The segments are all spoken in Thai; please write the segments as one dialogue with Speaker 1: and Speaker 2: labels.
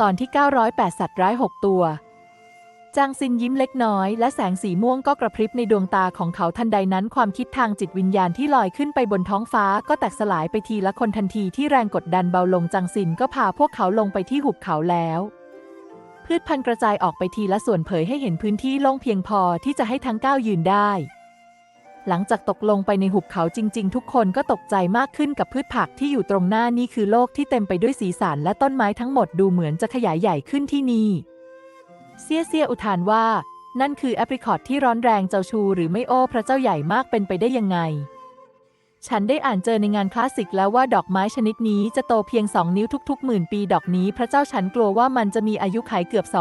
Speaker 1: ตอนที่ 908 สัตว์ร้าย 6 ตัว จางซินยิ้มเล็กน้อย และแสงสีม่วงก็กระพริบในดวงตาของเขาทันใดนั้น ความคิดทางจิตวิญญาณที่ลอยขึ้นไปบนท้องฟ้าก็แตกสลายไปทีละคนทันทีที่แรงกดดันเบาลงจางซินก็พาพวกเขาลงไปที่หุบเขาแล้วพืชพันธุ์กระจายออกไปทีละส่วนเผยให้เห็นพื้นที่โล่งเพียงพอที่จะให้ทั้งก้าวยืนได้ หลังจากตกลงไปในหุบเขาจริง ๆ ทุกคนก็ตกใจมากขึ้นกับพืชผักที่อยู่ตรงหน้านี่คือโลกที่เต็มไปด้วยสีสันและต้นไม้ทั้งหมดดูเหมือนจะขยายใหญ่ขึ้นที่นี่ เซียเซียอุทานว่า นั่นคือแอปริคอตที่ร้อนแรงเจ้าชู หรือไม่โอ้พระเจ้าใหญ่มากเป็นไปได้ยังไง ฉันได้อ่านเจอในงานคลาสสิกแล้วว่าดอกไม้ชนิดนี้จะโตเพียงสองนิ้วทุกๆหมื่นปีดอกนี้ พระเจ้าฉันกลัวว่ามันจะมีอายุขัยเกือบ 200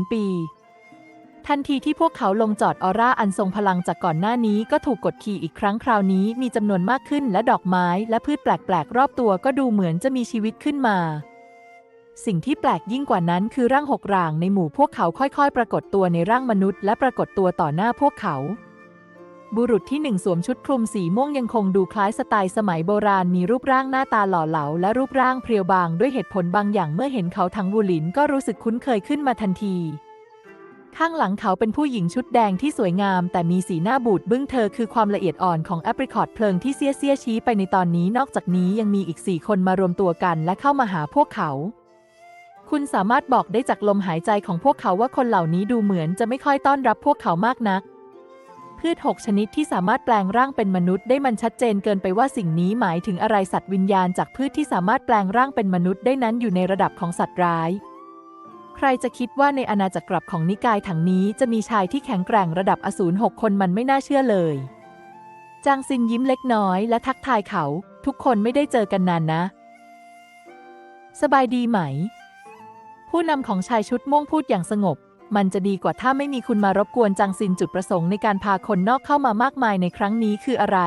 Speaker 1: 000 ปี ทันทีที่พวกเขาลงจอดออร่าอันทรงพลังจากก่อนหน้านี้ก็ถูกกดขี่อีกครั้งคราวนี้มีจำนวนมากขึ้นและดอกไม้และพืชแปลกๆ รอบตัวก็ดูเหมือนจะมีชีวิตขึ้นมา สิ่งที่แปลกยิ่งกว่านั้นคือร่างหกร่างในหมู่พวกเขาค่อยๆ ปรากฏตัวในร่างมนุษย์และปรากฏตัวต่อหน้าพวกเขา บุรุษที่หนึ่งสวมชุดคลุมสีม่วงยังคงดูคล้ายสไตล์สมัยโบราณมีรูปร่างหน้าตาหล่อเหลาและรูปร่างเพรียวบางด้วยเหตุผลบางอย่างเมื่อเห็นเขาทั้งวูหลินก็รู้สึกคุ้นเคยขึ้นมาทันที ข้างหลังเขาเป็นผู้หญิงชุดแดงที่สวยงาม แต่มีสีหน้าบูดบึ้งเธอคือความละเอียดอ่อนของแอปริคอตเพลิงที่เสียเสียชี้ไปในตอนนี้นอกจากนี้ยังมีอีกสี่คนมารวมตัวกันและเข้ามาหาพวกเขา คุณสามารถบอกได้จากลมหายใจของพวกเขาว่าคนเหล่านี้ดูเหมือนจะไม่ค่อยต้อนรับพวกเขามากนัก พืชหกชนิดที่สามารถแปลงร่างเป็นมนุษย์ได้มันชัดเจนเกินไปว่าสิ่งนี้หมายถึงอะไรสัตว์วิญญาณจากพืชที่สามารถแปลงร่างเป็นมนุษย์ได้นั้นอยู่ในระดับของสัตว์ร้าย ใครจะคิดว่าในอาณาจักรกลับของนิกายถังนี้จะมีชายที่แข็งแกร่งระดับอสูรหกคนมันไม่น่าเชื่อเลย จางซินยิ้มเล็กน้อยและทักทายเขา ทุกคนไม่ได้เจอกันนานนะ สบายดีไหม ผู้นำของชายชุดม่วงพูดอย่างสงบ มันจะดีกว่าถ้าไม่มีคุณมารบกวนจางซินจุดประสงค์ในการพาคนนอกเข้ามามากมายในครั้งนี้คืออะไร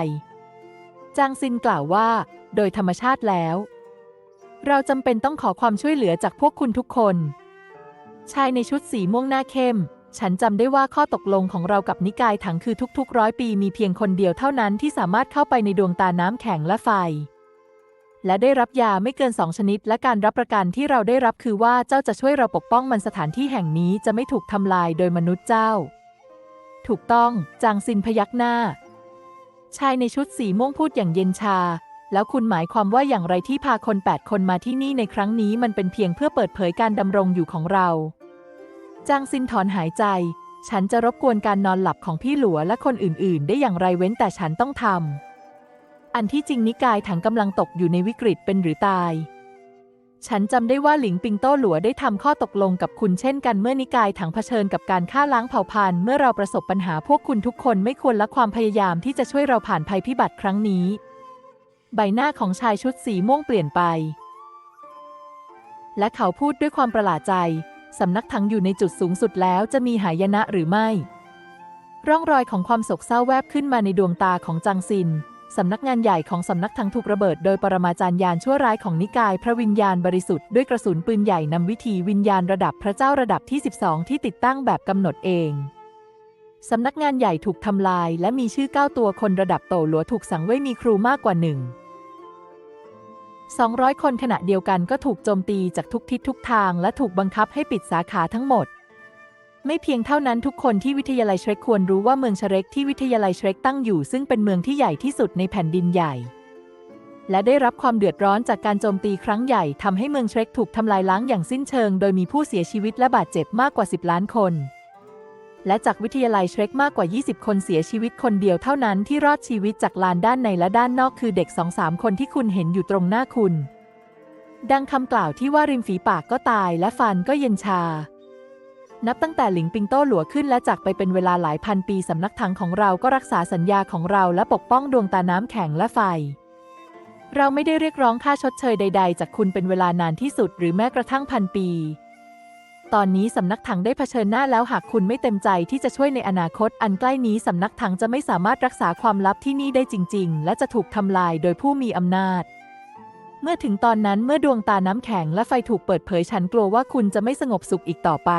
Speaker 1: จางซินกล่าวว่า โดยธรรมชาติแล้ว เราจำเป็นต้องขอความช่วยเหลือจากพวกคุณทุกคน ชายในชุดสีม่วงหน้าเข้ม ฉันจำได้ว่าข้อตกลงของเรากับนิกายถังคือทุกๆร้อยปีมีเพียงคนเดียวเท่านั้นที่สามารถเข้าไปในดวงตาน้ำแข็งและไฟ และได้รับยาไม่เกินสองชนิด และการรับประกันที่เราได้รับคือว่าเจ้าจะช่วยเราปกป้องมันสถานที่แห่งนี้จะไม่ถูกทำลายโดยมนุษย์เจ้า ถูกต้อง จางซินพยักหน้า ชายในชุดสีม่วงพูดอย่างเย็นชา แล้วคุณหมายความว่าอย่างไรที่พาคนแปดคนมาที่นี่ในครั้งนี้มันเป็นเพียงเพื่อเปิดเผยการดำรงอยู่ของเรา จางซินถอนหายใจ ฉันจะรบกวนการนอนหลับของพี่หลัวและคนอื่น ๆ ได้อย่างไรเว้นแต่ฉันต้องทำ อันที่จริงนิกายถังกำลังตกอยู่ในวิกฤตเป็นหรือตาย ฉันจำได้ว่าหลิงปิงโต้หลัวได้ทำข้อตกลงกับคุณเช่นกันเมื่อนิกายถังเผชิญกับการฆ่าล้างเผ่าพันธุ์เมื่อเราประสบปัญหาพวกคุณทุกคนไม่ควรละความพยายามที่จะช่วยเราผ่านภัยพิบัติครั้งนี้ ใบหน้าของชายชุดสีม่วงเปลี่ยนไป และเขาพูดด้วยความประหลาดใจ สำนักถังอยู่ในจุดสูงสุดแล้วจะมีหายนะหรือไม่ ร่องรอยของความโศกเศร้าแวบขึ้นมาในดวงตาของจางซิน สำนักงานใหญ่ของสำนักถังถูกระเบิด โดยปรมาจารย์ยานชั่วร้ายของนิกายพระวิญญาณบริสุทธิ์ด้วยกระสุนปืนใหญ่นำวิธีวิญญาณระดับพระเจ้าระดับที่ 12 ที่ติดตั้งแบบกำหนดเองสำนักงานใหญ่ถูกทำลาย และมีชื่อ 9 ตัวคนระดับโตหลัวถูกสังเวยมีครูมากกว่าหนึ่ง 200 คนขณะเดียวกันก็ถูกโจมตีจากทุกทิศทุกทาง และถูกบังคับให้ปิดสาขาทั้งหมด ไม่เพียงเท่านั้นทุกคนที่วิทยาลัยเชรกควรรู้ว่าเมืองเชรกที่วิทยาลัยเชรกตั้งอยู่ ซึ่งเป็นเมืองที่ใหญ่ที่สุดในแผ่นดินใหญ่ และได้รับความเดือดร้อนจากการโจมตีครั้งใหญ่ทำให้เมืองเชรกถูกทำลายล้างอย่างสิ้นเชิง โดยมีผู้เสียชีวิตและบาดเจ็บมากกว่า 10 ล้านคน และจากวิทยาลัยเชรกมากกว่า 20 คนเสียชีวิตคนเดียวเท่านั้นที่รอดชีวิตจากลานด้านในและด้านนอกคือเด็กสอสาคนที่คุณเห็นอยู่ตรงหน้าคุณ ดังคำกล่าวที่ว่าริมฝีปากก็ตายและฟันก็เย็นชา นับตั้งแต่หลิงปิงโต้หลัวขึ้นและจากไปเป็นเวลาหลายพันปีสำนักถังของเราก็รักษาสัญญาของเราและปกป้องดวงตาน้ำแข็งและไฟเราไม่ได้เรียกร้องค่าชดเชยใด ๆ จากคุณเป็นเวลานานที่สุดหรือแม้กระทั่งพันปี ตอนนี้สำนักถังได้เผชิญหน้าแล้วหากคุณไม่เต็มใจที่จะช่วยในอนาคต อันใกล้นี้สำนักถังจะไม่สามารถรักษาความลับที่นี่ได้จริง ๆ และจะถูกทำลายโดยผู้มีอำนาจ เมื่อถึงตอนนั้นเมื่อดวงตาน้ำแข็งและไฟถูกเปิดเผยฉันกลัวว่าคุณจะไม่สงบสุขอีกต่อไป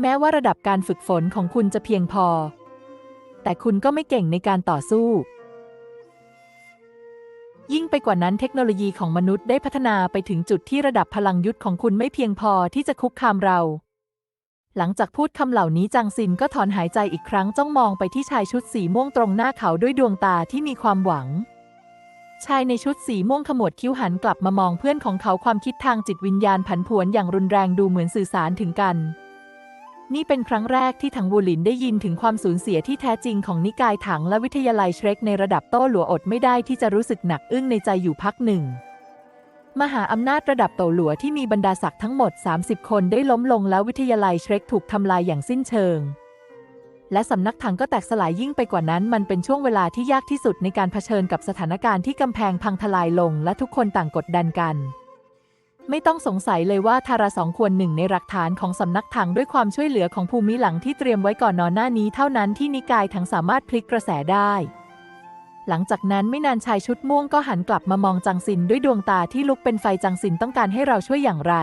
Speaker 1: แม้ว่าระดับการฝึกฝนของคุณจะเพียงพอ แต่คุณก็ไม่เก่งในการต่อสู้ ยิ่งไปกว่านั้นเทคโนโลยีของมนุษย์ได้พัฒนาไปถึงจุดที่ระดับพลังยุทธของคุณไม่เพียงพอที่จะคุกคามเรา หลังจากพูดคำเหล่านี้จางซินก็ถอนหายใจอีกครั้งจ้องมองไปที่ชายชุดสีม่วงตรงหน้าเขาด้วยดวงตาที่มีความหวัง ชายในชุดสีม่วงขมวดคิ้วหันกลับมามองเพื่อนของเขาความคิดทางจิตวิญญาณผันผวนอย่างรุนแรงดูเหมือนสื่อสารถึงกัน นี่เป็นครั้งแรกที่ถังบูหลินได้ยินถึงความสูญเสียที่แท้จริงของนิกายถังและวิทยาลัยเชรกในระดับโต้หลัวอดไม่ได้ที่จะรู้สึกหนักอึ้งในใจอยู่พักหนึ่ง มหาอำนาจระดับโตหลัวที่มีบรรดาศักดิ์ทั้งหมด 30 คนได้ล้มลงแล้ววิทยาลัยเชรกถูกทำลายอย่างสิ้นเชิง และสำนักถังก็แตกสลายยิ่งไปกว่านั้น มันเป็นช่วงเวลาที่ยากที่สุดในการเผชิญกับสถานการณ์ที่กำแพงพังทลายลง และทุกคนต่างกดดันกัน ไม่ต้องสงสัยเลยว่าทาราสองควรหนึ่งในหลักฐานของสำนักถังด้วยความช่วยเหลือของภูมิหลังที่เตรียมไว้ก่อนนอนหน้านี้เท่านั้นที่นิกายถังสามารถพลิกกระแสได้ หลังจากนั้นไม่นานชายชุดม่วงก็หันกลับมามองจางซินด้วยดวงตาที่ลุกเป็นไฟจางซินต้องการให้เราช่วยอย่างไร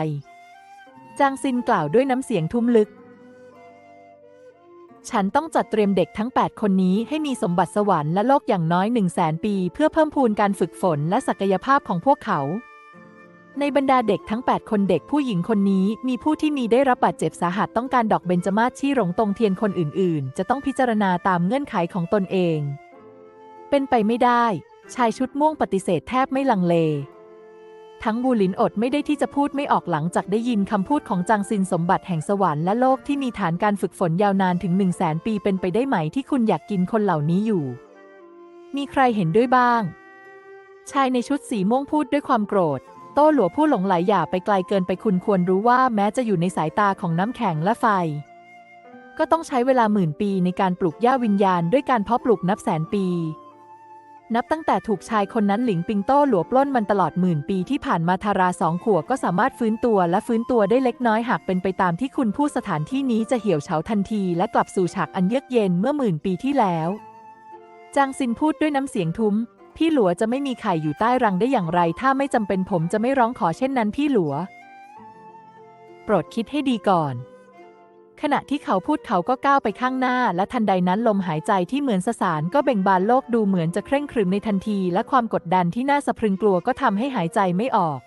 Speaker 1: จางซินกล่าวด้วยน้ำเสียงทุ้มลึก ฉันต้องจัดเตรียมเด็กทั้ง 8 คนนี้ให้มีสมบัติสวรรค์และโลกอย่างน้อย1 0 0 0 0แสนปี เพื่อเพิ่มพูนการฝึกฝนและศักยภาพของพวกเขา ในบรรดาเด็กทั้ง 8 คนเด็กผู้หญิงคนนี้ มีผู้ที่มีได้รับบาดเจ็บสาหัสต้องการดอกเบญจมาศชี่หลงตรงเทียนคนอื่น ๆ จะต้องพิจารณาตามเงื่อนไขของตนเอง เป็นไปไม่ได้ ชายชุดม่วงปฏิเสธแทบไม่ลังเล ทั้งบูลินอดไม่ได้ที่จะพูดไม่ออกหลังจากได้ยินคำพูดของจางซินสมบัติแห่งสวรรค์และโลกที่มีฐานการฝึกฝนยาวนานถึง1 0 0 0 0แสนปีเป็นไปได้ไหมที่คุณอยากกินคนเหล่านี้อยู่ มีใครเห็นด้วยบ้าง ชายในชุดสีม่วงพูดด้วยความโกรธ โต้หลัวผู้หลงไหลอย่าไปไกลเกินไปคุณควรรู้ว่าแม้จะอยู่ในสายตาของน้ำแข็งและไฟ ก็ต้องใช้เวลาหมื่นปีในการปลูกหญ้าวิญญาณด้วยการเพาะปลูกนับแสนปี นับตั้งแต่ถูกชายคนนั้นหลิงปิงโต้หลัวปล้นมันตลอดหมื่นปีที่ผ่านมาทาราสองขัวก็สามารถฟื้นตัวและฟื้นตัวได้เล็กน้อยหากเป็นไปตามที่คุณพูดสถานที่นี้จะเหี่ยวเฉาทันทีและกลับสู่ฉากอันเยือกเย็นเมื่อหมื่นปีที่แล้วจางซินพูดด้วยน้ำเสียงทุ้ม พี่หลัวจะไม่มีไข่อยู่ใต้รังได้อย่างไร ถ้าไม่จำเป็นผมจะไม่ร้องขอเช่นนั้นพี่หลัว โปรดคิดให้ดีก่อน ขณะที่เขาพูดเขาก็ก้าวไปข้างหน้า และทันใดนั้นลมหายใจที่เหมือนสสารก็เบ่งบานโลกดูเหมือนจะเคร่งครึมในทันที และความกดดันที่น่าสะพรึงกลัวก็ทำให้หายใจไม่ออก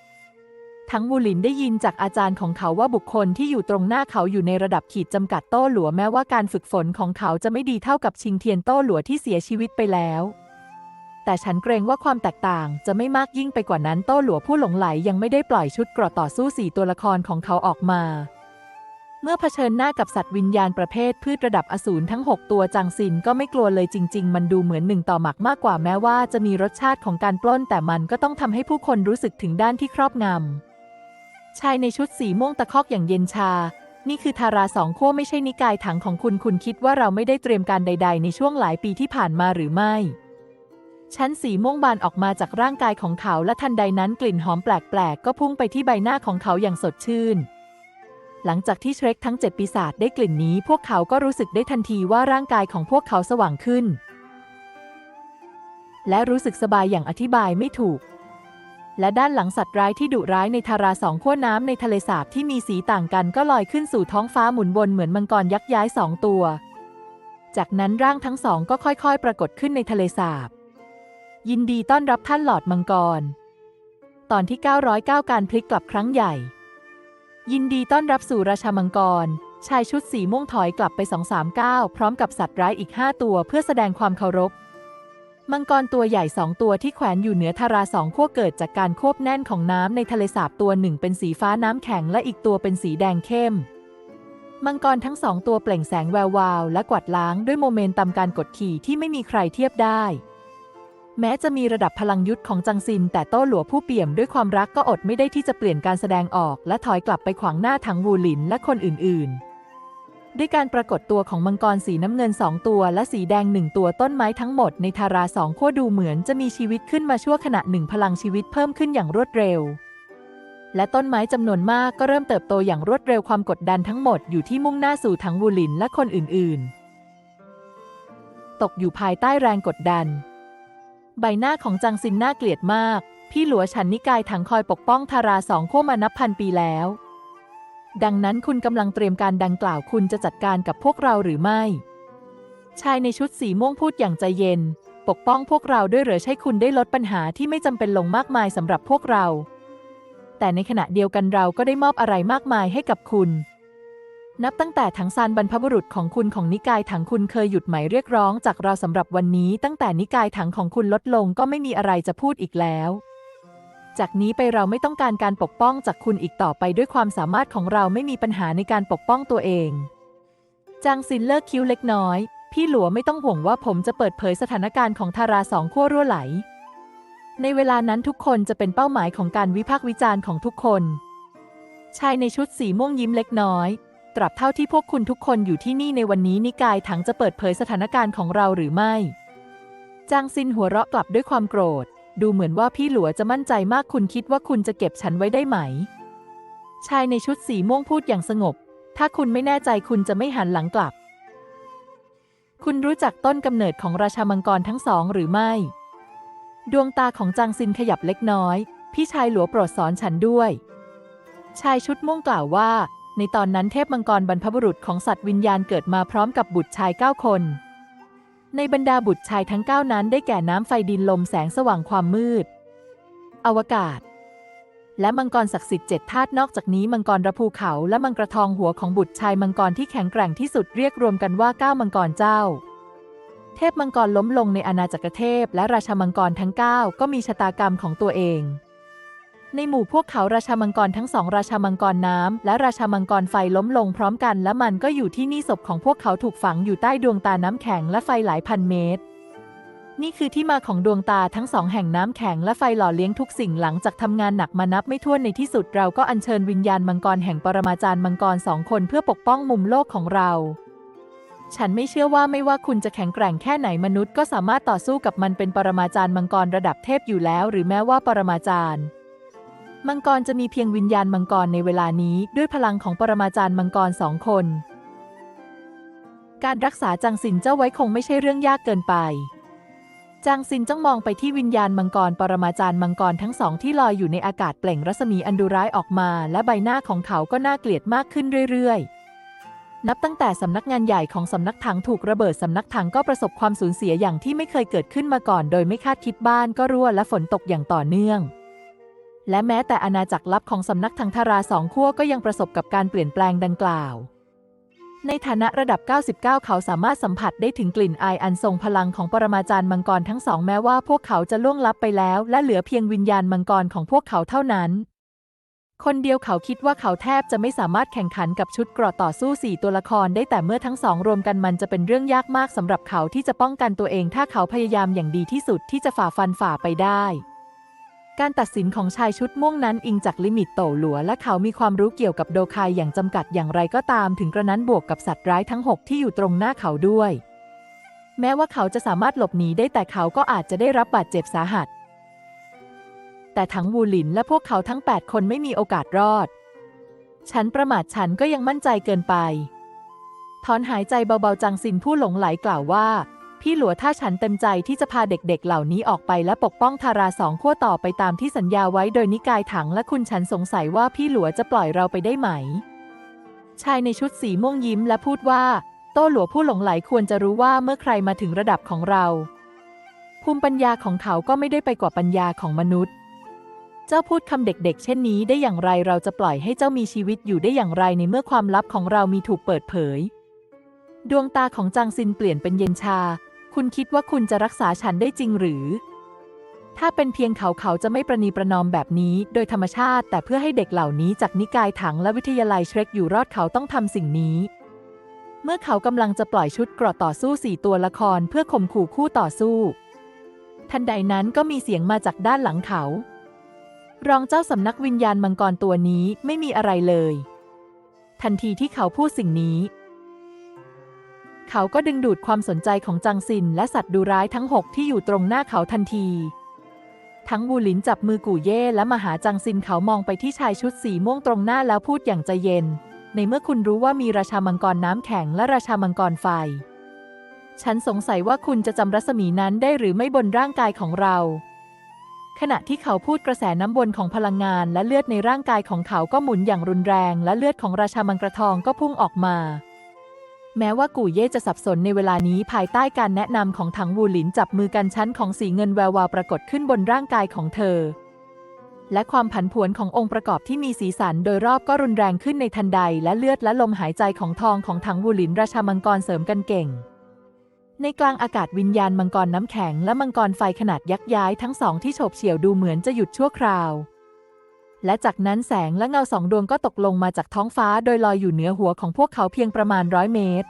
Speaker 1: ทั้งวูลินได้ยินจากอาจารย์ของเขาว่าบุคคลที่อยู่ตรงหน้าเขาอยู่ในระดับขีดจำกัดโต้หลัวแม้ว่าการฝึกฝนของเขาจะไม่ดีเท่ากับชิงเทียนโต้หลัวที่เสียชีวิตไปแล้ว แต่ฉันเกรงว่าความแตกต่างจะไม่มากยิ่งไปกว่านั้นโต้หลัวผู้หลงไหลยังไม่ได้ปล่อยชุดเกราะต่อสู้สี่ตัวละครของเขาออกมา เมื่อเผชิญหน้ากับสัตว์วิญญาณประเภทพืชระดับอสูรทั้ง 6 ตัวจางซินก็ไม่กลัวเลยจริง ๆ มันดูเหมือนหนึ่งต่อหมักมากกว่าแม้ว่าจะมีรสชาติของการปล้น แต่มันก็ต้องทำให้ผู้คนรู้สึกถึงด้านที่ครอบงำชายในชุดสีม่วงตะคอกอย่างเย็นชานี่คือทาราสองขั้วไม่ใช่นิกายถังของคุณ คุณคิดว่าเราไม่ได้เตรียมการใด ๆ ในช่วงหลายปีที่ผ่านมาหรือไม่ ชั้นสีม่วงบานออกมาจากร่างกายของเขาและทันใดนั้นกลิ่นหอมแปลกๆ ก็พุ่งไปที่ใบหน้าของเขาอย่างสดชื่น หลังจากที่เชร็กทั้งเจ็ดปีศาจได้กลิ่นนี้ พวกเขาก็รู้สึกได้ทันทีว่าร่างกายของพวกเขาสว่างขึ้น และรู้สึกสบายอย่างอธิบายไม่ถูก และด้านหลังสัตว์ร้ายที่ดุร้ายในทาราสองขั้วน้ำในทะเลสาบที่มีสีต่างกันก็ลอยขึ้นสู่ท้องฟ้าหมุนวนเหมือนมังกรยักษ์ย้ายสองตัว จากนั้นร่างทั้งสองก็ค่อยๆ ปรากฏขึ้นในทะเลสาบ ยินดีต้อนรับท่านหลอดมังกร ตอนที่ 909 การพลิกกลับครั้งใหญ่ ยินดีต้อนรับสู่ราชามังกร ชายชุดสีม่วงถอยกลับไปสองสามก้าวพร้อมกับสัตว์ร้ายอีกห้าตัวเพื่อแสดงความเคารพ มังกรตัวใหญ่สองตัวที่แขวนอยู่เหนือทาราสองขั้วเกิดจากการควบแน่นของน้ำในทะเลสาบตัวหนึ่งเป็นสีฟ้าน้ำแข็งและอีกตัวเป็นสีแดงเข้มมังกรทั้งสองตัวเปล่งแสงแวววาว และกวาดล้างด้วยโมเมนตัมการกดขี่ที่ไม่มีใครเทียบได้ แม้จะมีระดับพลังยุทธของจังซิน แต่โต้หลัวผู้เปี่ยมด้วยความรักก็อดไม่ได้ที่จะเปลี่ยนการแสดงออก และถอยกลับไปขวางหน้าทั้งวูหลินและคนอื่น ๆด้วยการปรากฏตัวของมังกรสีน้ำเงินสองตัว และสีแดงหนึ่งตัวต้นไม้ทั้งหมดในทาราสองขั้วดูเหมือนจะมีชีวิตขึ้นมาชั่วขณะหนึ่งพลังชีวิตเพิ่มขึ้นอย่างรวดเร็ว และต้นไม้จำนวนมากก็เริ่มเติบโตอย่างรวดเร็วความกดดันทั้งหมดอยู่ที่มุ่งหน้าสู่ทั้งวูหลินและคนอื่นๆ ตกอยู่ภายใต้แรงกดดัน ใบหน้าของจังซินน่าเกลียดมาก พี่หลัวฉันนิกายถังคอยปกป้องทาราสองขั้วมานับพันปีแล้ว ดังนั้นคุณกำลังเตรียมการดังกล่าวคุณจะจัดการกับพวกเราหรือไม่ ชายในชุดสีม่วงพูดอย่างใจเย็น ปกป้องพวกเราด้วยหรือใช่คุณได้ลดปัญหาที่ไม่จำเป็นลงมากมายสำหรับพวกเรา แต่ในขณะเดียวกันเราก็ได้มอบอะไรมากมายให้กับคุณ นับตั้งแต่ถังซานบรรพบุรุษของคุณของนิกายถังคุณเคยหยุดหมายเรียกร้องจากเราสำหรับวันนี้ ตั้งแต่นิกายถังของคุณลดลงก็ไม่มีอะไรจะพูดอีกแล้ว จากนี้ไปเราไม่ต้องการการปกป้องจากคุณอีกต่อไปด้วยความสามารถของเราไม่มีปัญหาในการปกป้องตัวเอง จางซินเลิกคิ้วเล็กน้อย พี่หลัวไม่ต้องห่วงว่าผมจะเปิดเผยสถานการณ์ของทาราสองขั้วรั่วไหล ในเวลานั้นทุกคนจะเป็นเป้าหมายของการวิพากษ์วิจารณ์ของทุกคน ชายในชุดสีม่วงยิ้มเล็กน้อย ตราบเท่าที่พวกคุณทุกคนอยู่ที่นี่ในวันนี้นิกายถังจะเปิดเผยสถานการณ์ของเราหรือไม่ จางซินหัวเราะกลับด้วยความโกรธ ดูเหมือนว่าพี่หลัวจะมั่นใจมากคุณคิดว่าคุณจะเก็บฉันไว้ได้ไหม ชายในชุดสีม่วงพูดอย่างสงบ ถ้าคุณไม่แน่ใจคุณจะไม่หันหลังกลับ คุณรู้จักต้นกำเนิดของราชามังกรทั้งสองหรือไม่ ดวงตาของจางซินขยับเล็กน้อย พี่ชายหลัวโปรดสอนฉันด้วย ชายชุดม่วงกล่าวว่า ในตอนนั้นเทพมังกรบรรพบุรุษของสัตว์วิญญาณเกิดมาพร้อมกับบุตรชายเก้าคน ในบรรดาบุตรชายทั้งเก้านั้นได้แก่น้ำไฟดินลมแสงสว่างความมืด อวกาศ และมังกรศักดิ์สิทธิ์เจ็ดธาตุนอกจากนี้มังกรระภูเขาและมังกรทองหัวของบุตรชายมังกรที่แข็งแกร่งที่สุดเรียกรวมกันว่าเก้ามังกรเจ้า เทพมังกรล้มลงในอาณาจักรเทพ และราชามังกรทั้งเก้าก็มีชะตากรรมของตัวเอง ในหมู่พวกเขาราชามังกรทั้งสองราชามังกรน้ำและราชามังกรไฟล้มลงพร้อมกัน และมันก็อยู่ที่นี่ศพของพวกเขาถูกฝังอยู่ใต้ดวงตาน้ำแข็งและไฟหลายพันเมตร นี่คือที่มาของดวงตาทั้งสองแห่งน้ำแข็งและไฟหล่อเลี้ยงทุกสิ่งหลังจากทำงานหนักมานับไม่ถ้วนในที่สุดเราก็อัญเชิญวิญญาณมังกรแห่งปรมาจารย์มังกรสองคนเพื่อปกป้องมุมโลกของเราฉันไม่เชื่อว่าไม่ว่าคุณจะแข็งแกร่งแค่ไหนมนุษย์ก็สามารถต่อสู้กับมันเป็นปรมาจารย์มังกรระดับเทพอยู่แล้ว หรือแม้ว่าปรมาจารย์ มังกรจะมีเพียงวิญญาณมังกรในเวลานี้ด้วยพลังของปรมาจารย์มังกรสองคน การรักษาจังสินเจ้าไว้คงไม่ใช่เรื่องยากเกินไป จางซินจ้องมองไปที่วิญญาณมังกรปรมาจารย์มังกรทั้งสองที่ลอยอยู่ในอากาศเปล่งรัศมีอันดุร้ายออกมา และใบหน้าของเขาก็น่าเกลียดมากขึ้นเรื่อยๆนับตั้งแต่สำนักงานใหญ่ของสำนักถังถูกระเบิดสำนักถังก็ประสบความสูญเสียอย่างที่ไม่เคยเกิดขึ้นมาก่อน โดยไม่คาดคิดบ้านก็รั่วและฝนตกอย่างต่อเนื่อง และแม้แต่อาณาจักรลับของสำนักถังทาราสองขั้วก็ยังประสบกับการเปลี่ยนแปลงดังกล่าว ในฐานะระดับ 99 เขาสามารถสัมผัสได้ถึงกลิ่นอายอันทรงพลังของปรมาจารย์มังกรทั้งสอง แม้ว่าพวกเขาจะล่วงลับไปแล้ว และเหลือเพียงวิญญาณมังกรของพวกเขาเท่านั้น คนเดียวเขาคิดว่าเขาแทบจะไม่สามารถแข่งขันกับชุดเกราะต่อสู้สี่ตัวละครได้แต่เมื่อทั้งสองรวมกันมันจะเป็นเรื่องยากมากสำหรับเขาที่จะป้องกันตัวเอง ถ้าเขาพยายามอย่างดีที่สุดที่จะฝ่าฟันฝ่าไปได้ การตัดสินของชายชุดม่วงนั้นอิงจากลิมิตโตหลัว และเขามีความรู้เกี่ยวกับโดคายอย่างจำกัดอย่างไรก็ตาม ถึงกระนั้นบวกกับสัตว์ร้ายทั้ง 6 ที่อยู่ตรงหน้าเขาด้วย แม้ว่าเขาจะสามารถหลบหนีได้แต่เขาก็อาจจะได้รับบาดเจ็บสาหัส แต่ทั้งวูหลินและพวกเขาทั้ง 8 คนไม่มีโอกาสรอด ฉันประมาทฉันก็ยังมั่นใจเกินไปถอนหายใจเบาๆจังสินผู้หลงไหลกล่าวว่า พี่หลัวถ้าฉันเต็มใจที่จะพาเด็กๆ เหล่านี้ออกไปและปกป้องทาราสองขั้วต่อไปตามที่สัญญาไว้โดยนิกายถังและคุณฉันสงสัยว่าพี่หลัวจะปล่อยเราไปได้ไหม ชายในชุดสีม่วงยิ้มและพูดว่า โต้หลัวผู้หลงไหลควรจะรู้ว่าเมื่อใครมาถึงระดับของเรา ภูมิปัญญาของเขาก็ไม่ได้ไปกว่าปัญญาของมนุษย์ เจ้าพูดคำเด็กๆ เช่นนี้ได้อย่างไรเราจะปล่อยให้เจ้ามีชีวิตอยู่ได้อย่างไรในเมื่อความลับของเรามีถูกเปิดเผย ดวงตาของจางซินเปลี่ยนเป็นเย็นชา คุณคิดว่าคุณจะรักษาฉันได้จริงหรือ ถ้าเป็นเพียงเขาเขาจะไม่ประนีประนอมแบบนี้ โดยธรรมชาติ แต่เพื่อให้เด็กเหล่านี้จากนิกายถังและวิทยาลัยเชร็กอยู่รอดเขาต้องทำสิ่งนี้ เมื่อเขากำลังจะปล่อยชุดเกราะต่อสู้สี่ตัวละครเพื่อข่มขู่คู่ต่อสู้ ทันใดนั้นก็มีเสียงมาจากด้านหลังเขา รองเจ้าสำนักวิญญาณมังกรตัวนี้ไม่มีอะไรเลย ทันทีที่เขาพูดสิ่งนี้ เขาก็ดึงดูดความสนใจของจังซิน และสัตว์ดูร้ายทั้งหกที่อยู่ตรงหน้าเขาทันที ทั้งบูหลินจับมือกู่เย่และมาหาจังซินเขามองไปที่ชายชุดสีม่วงตรงหน้าแล้วพูดอย่างใจเย็น ในเมื่อคุณรู้ว่ามีราชามังกรน้ำแข็งและราชามังกรไฟ ฉันสงสัยว่าคุณจะจำรัศมีนั้นได้หรือไม่บนร่างกายของเรา ขณะที่เขาพูดกระแสน้ำวนของพลังงานและเลือดในร่างกายของเขาก็หมุนอย่างรุนแรง และเลือดของราชามังกรทองก็พุ่งออกมา แม้ว่ากู่เย่จะสับสนในเวลานี้ภายใต้การแนะนำของถังวูหลินจับมือกันชั้นของสีเงินแวววาวปรากฏขึ้นบนร่างกายของเธอ และความผันผวนขององค์ประกอบที่มีสีสันโดยรอบก็รุนแรงขึ้นในทันใด และเลือดและลมหายใจของทองของถังวูหลินราชามังกรเสริมกันเก่ง ในกลางอากาศวิญญาณมังกรน้ำแข็งและมังกรไฟขนาดยักษ์ย้ายทั้งสองที่โฉบเฉี่ยวดูเหมือนจะหยุดชั่วคราว และจากนั้นแสงและเงาสองดวงก็ตกลงมาจากท้องฟ้าโดยลอยอยู่เหนือหัวของพวกเขาเพียงประมาณร้อยเมตร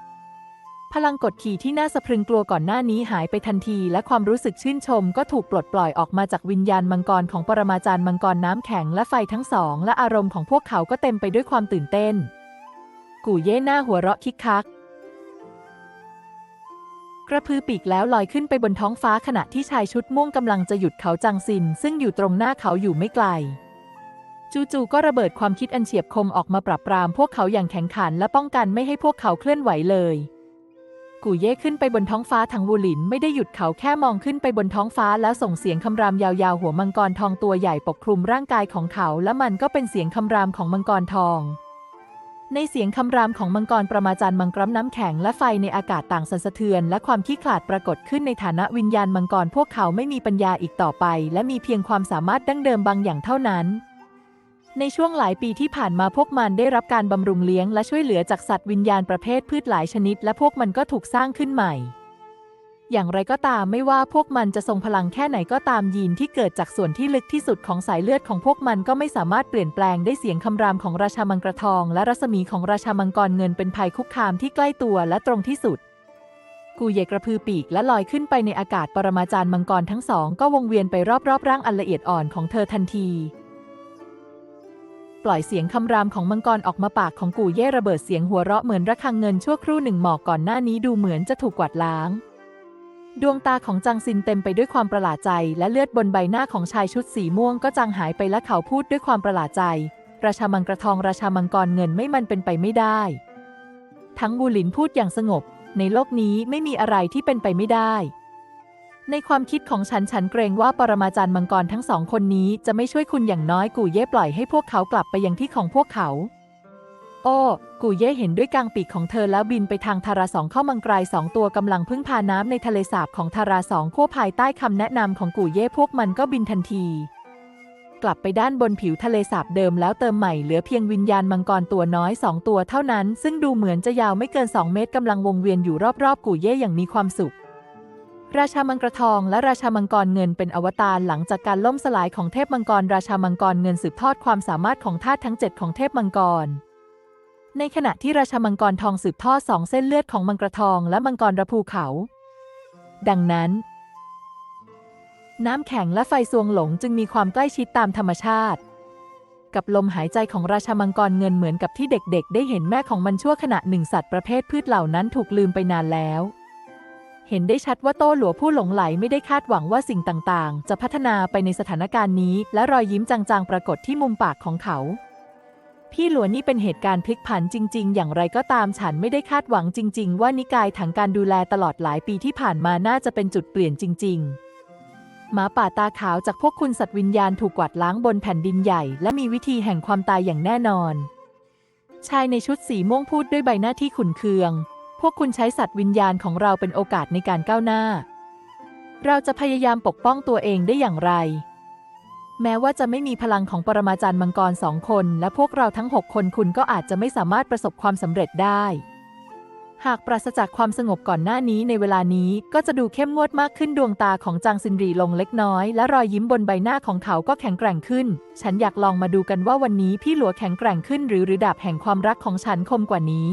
Speaker 1: พลังกดขี่ที่น่าสะพรึงกลัวก่อนหน้านี้หายไปทันที และความรู้สึกชื่นชมก็ถูกปลดปล่อยออกมาจากวิญญาณมังกรของปรมาจารย์มังกรน้ำแข็งและไฟทั้งสอง และอารมณ์ของพวกเขาก็เต็มไปด้วยความตื่นเต้น กู่เย่หน้าหัวเราะคิกคักกระพือปีกแล้วลอยขึ้นไปบนท้องฟ้าขณะที่ชายชุดม่วงกำลังจะหยุดเขาจังซิน ซึ่งอยู่ตรงหน้าเขาอยู่ไม่ไกล จู่ๆก็ระเบิดความคิดอันเฉียบคมออกมาปราบปรามพวกเขาอย่างแข็งขันและป้องกันไม่ให้พวกเขาเคลื่อนไหวเลย กูเย่ขึ้นไปบนท้องฟ้าทางวูหลินไม่ได้หยุดเขาแค่มองขึ้นไปบนท้องฟ้าแล้วส่งเสียงคำรามยาวๆหัวมังกรทองตัวใหญ่ปกคลุมร่างกายของเขา และมันก็เป็นเสียงคำรามของมังกรทองในเสียงคำรามของมังกรประมาจารย์มังกรน้ำแข็งและไฟในอากาศต่างสั่นสะเทือน และความขี้ขลาดปรากฏขึ้นในฐานะวิญญาณมังกรพวกเขาไม่มีปัญญาอีกต่อไป และมีเพียงความสามารถดั้งเดิมบางอย่างเท่านั้น ในช่วงหลายปีที่ผ่านมาพวกมันได้รับการบำรุงเลี้ยงและช่วยเหลือจากสัตว์วิญญาณประเภทพืชหลายชนิด และพวกมันก็ถูกสร้างขึ้นใหม่ อย่างไรก็ตามไม่ว่าพวกมันจะทรงพลังแค่ไหนก็ตามยีนที่เกิดจากส่วนที่ลึกที่สุดของสายเลือดของพวกมันก็ไม่สามารถเปลี่ยนแปลงได้เสียงคำรามของราชามังกรทอง และรัศมีของราชามังกรเงินเป็นภัยคุกคามที่ใกล้ตัวและตรงที่สุดกูเยกระพือปีกและลอยขึ้นไปในอากาศปรมาจารย์มังกรทั้งสองก็วงเวียนไปรอบๆร่างอันละเอียดอ่อนของเธอทันที ปล่อยเสียงคำรามของมังกรออกมาปากของกูเย่ระเบิดเสียงหัวเราะเหมือนระฆังเงินชั่วครู่หนึ่งหมอกก่อนหน้านี้ดูเหมือนจะถูกกวาดล้าง ดวงตาของจังซินเต็มไปด้วยความประหลาดใจ และเลือดบนใบหน้าของชายชุดสีม่วงก็จางหายไปและเขาพูดด้วยความประหลาดใจ ราชามังกรทองราชามังกรเงินไม่มันเป็นไปไม่ได้ ทั้งบูหลินพูดอย่างสงบ ในโลกนี้ไม่มีอะไรที่เป็นไปไม่ได้ ในความคิดของฉันฉันเกรงว่าปรมาจารย์มังกรทั้งสองคนนี้จะไม่ช่วยคุณอย่างน้อยกูเย่ปล่อยให้พวกเขากลับไปยังที่ของพวกเขา โอ้กูเย่เห็นด้วยกางปีกของเธอแล้วบินไปทางทาราสองเข้ามังกรายสองตัวกำลังพึ่งพาน้ำในทะเลสาบของทาราสองขั้วภายใต้คำแนะนำของกูเย่พวกมันก็บินทันที กลับไปด้านบนผิวทะเลสาบเดิมแล้วเติมใหม่เหลือเพียงวิญญาณมังกรตัวน้อยสองตัวเท่านั้น ซึ่งดูเหมือนจะยาวไม่เกิน2เมตรกำลังวงเวียนอยู่รอบๆกูเย่อย่างมีความสุข ราชามังกรทองและราชามังกรเงินเป็นอวตารหลังจากการล่มสลายของเทพมังกร ราชามังกรเงินสืบทอดความสามารถของธาตุทั้ง 7 ของเทพมังกร ในขณะที่ราชามังกรทองสืบทอดสองเส้นเลือดของมังกรทองและมังกรระภูเขา ดังนั้น น้ำแข็งและไฟซวงหลงจึงมีความใกล้ชิดตามธรรมชาติ กับลมหายใจของราชามังกรเงินเหมือนกับที่เด็กๆ ได้เห็นแม่ของมันชั่วขณะหนึ่งสัตว์ประเภทพืชเหล่านั้นถูกลืมไปนานแล้ว เห็นได้ชัดว่าโต้หลัวผู้หลงไหลไม่ได้คาดหวังว่าสิ่งต่างๆ จะพัฒนาไปในสถานการณ์นี้ และรอยยิ้มจางๆ ปรากฏที่มุมปากของเขา พี่หลวนี่เป็นเหตุการณ์พลิกผันจริง ๆ อย่างไรก็ตามฉันไม่ได้คาดหวังจริง ๆ ว่านิกายถังการดูแลตลอดหลายปีที่ผ่านมาน่าจะเป็นจุดเปลี่ยนจริง ๆหมาป่าตาขาวจากพวกคุณสัตว์วิญญาณถูกกวาดล้างบนแผ่นดินใหญ่ และมีวิธีแห่งความตายอย่างแน่นอน ชายในชุดสีม่วงพูดด้วยใบหน้าที่ขุนเคือง พวกคุณใช้สัตว์วิญญาณของเราเป็นโอกาสในการก้าวหน้า เราจะพยายามปกป้องตัวเองได้อย่างไร แม้ว่าจะไม่มีพลังของปรมาจารย์มังกรสองคน และพวกเราทั้งหกคนคุณก็อาจจะไม่สามารถประสบความสำเร็จได้ หากปราศจากความสงบก่อนหน้านี้ในเวลานี้ก็จะดูเข้มงวดมากขึ้นดวงตาของจางซินรีลงเล็กน้อย และรอยยิ้มบนใบหน้าของเขาก็แข็งแกร่งขึ้น ฉันอยากลองมาดูกันว่าวันนี้พี่หลัวแข็งแกร่งขึ้น หรือหรือดาบแห่งความรักของฉันคมกว่านี้